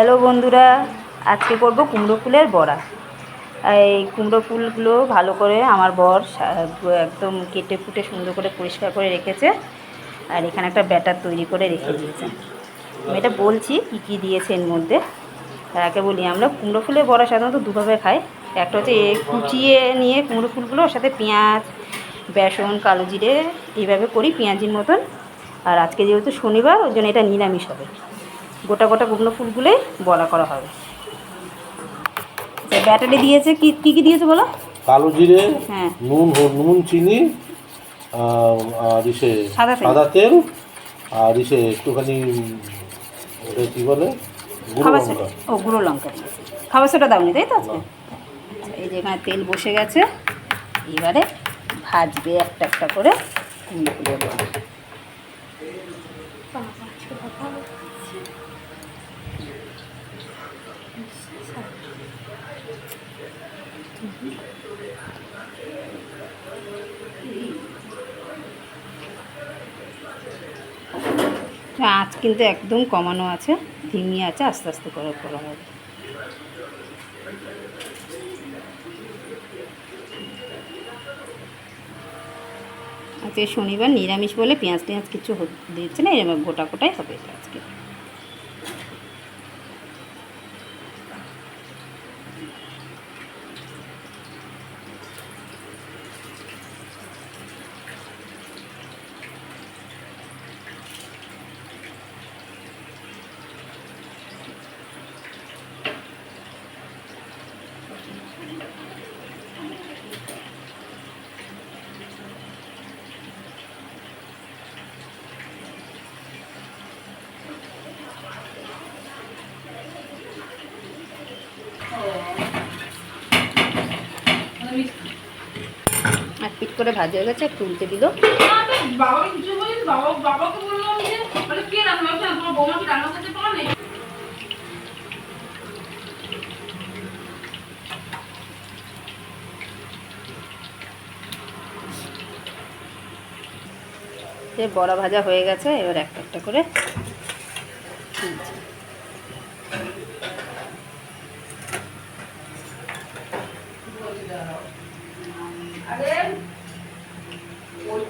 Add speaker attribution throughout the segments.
Speaker 1: Hello বন্ধুরা, আজকে করব কুমড়ো ফুলের বড়া। এই কুমড়ো ফুলগুলো ভালো করে আমার বর একদম কেটে ফুটে সুন্দর করে পরিষ্কার করে রেখেছে। আর এখানে একটা ব্যাটার তৈরি করে রেখে দিয়েছে। আমি এটা বলছি, কী কী দিয়েছে এর মধ্যে। আগে বলি, আমরা কুমড়ো ফুলের বড়া সাধারণত দুভাবে খাই। একটা হচ্ছে কুচিয়ে নিয়ে কুমড়ো ফুলগুলো ওর সাথে পেঁয়াজ, বেসন, কালো জিরে এইভাবে করি পেঁয়াজির মতন। আর আজকে যেহেতু শনিবার ওই জন্য এটা নিরামিষ হবে। গোটা গোটা কুমড়ো ফুলগুলোই বড়া করা হবে। যে ব্যাটারি দিয়েছে কি কী কী দিয়েছে বলো?
Speaker 2: কালো জিরে
Speaker 1: হ্যাঁ।
Speaker 2: নুন নুন চিনি আর ইসে
Speaker 1: সাদা তেল।
Speaker 2: আর ইসে একটুখানি ওটা কি বলে?
Speaker 1: খাবার সোডা ও গুঁড়ো লঙ্কা খাবার সোডা দাওনি তাই তো? আজকে আচ্ছা, এই যে এখানে তেল বসে গেছে এবারে ভাজবে একটা একটা করে। কুমড়ো আঁচ কিন্তু একদম কমানো আছে, ধিমি আছে, আস্তে আস্তে করে করা হবে। আজকে শনিবার নিরামিষ বলে পেঁয়াজ টেঁয়াজ কিছু দিচ্ছে না এরকম গোটা গোটাই হবে আজকে। করে ভাজা হয়ে গেছে একটু উল্টে দিল।
Speaker 3: বাবাকে কিছু বলিস বাবা বাবাকে বললাম যে
Speaker 1: বড়া ভাজা হয়ে গেছে এবার একটা একটা করে তুলছি।
Speaker 3: আরে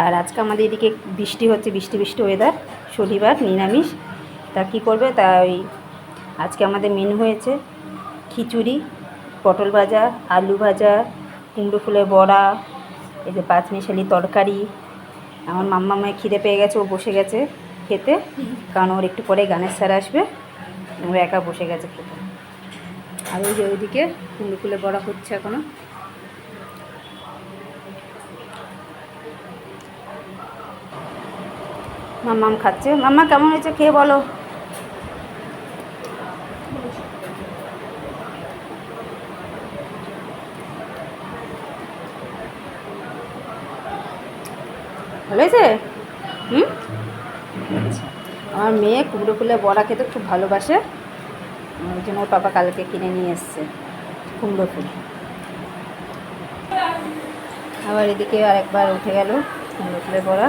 Speaker 1: আর আজকে আমাদের এদিকে বৃষ্টি হচ্ছে, বৃষ্টি বৃষ্টি ওয়েদার শনিবার, নিরামিষ। তা কী করবে? তা ওই আজকে আমাদের মেনু হয়েছে খিচুড়ি, পটল ভাজা, আলু ভাজা, কুমড়ো ফুলের বড়া, এই যে পাঁচমিশালি তরকারি। আমার মাম্মা মায়ের খিদে পেয়ে গেছে, ও বসে গেছে খেতে। কারণ ওর একটু পরে গানের স্যার আসবে ও একা বসে গেছে খেতে। আর ওই যে ওইদিকে কুমড়ো ফুলের বড়া হচ্ছে এখনও মাম্মাম খাচ্ছে। মাম্মা, কেমন হয়েছে? খেয়ে বলো। ভালো হয়েছে? হুম। আমার মেয়ে কুমড়ো ফুলের বড়া খেতে খুব ভালোবাসে। ওই জন্য ওর পাপা কালকে কিনে নিয়ে এসছে কুমড়ো ফুল। আবার এদিকে আরেকবার উঠে গেল কুমড়ো ফুলের বড়া।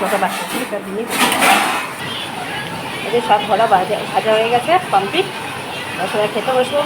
Speaker 1: কটা বাচ্চা ছিল তা দিয়ে এই যে সব ভরা ভাজা হয়ে গেছে কমপ্লিট সবাই খেতে বসবো।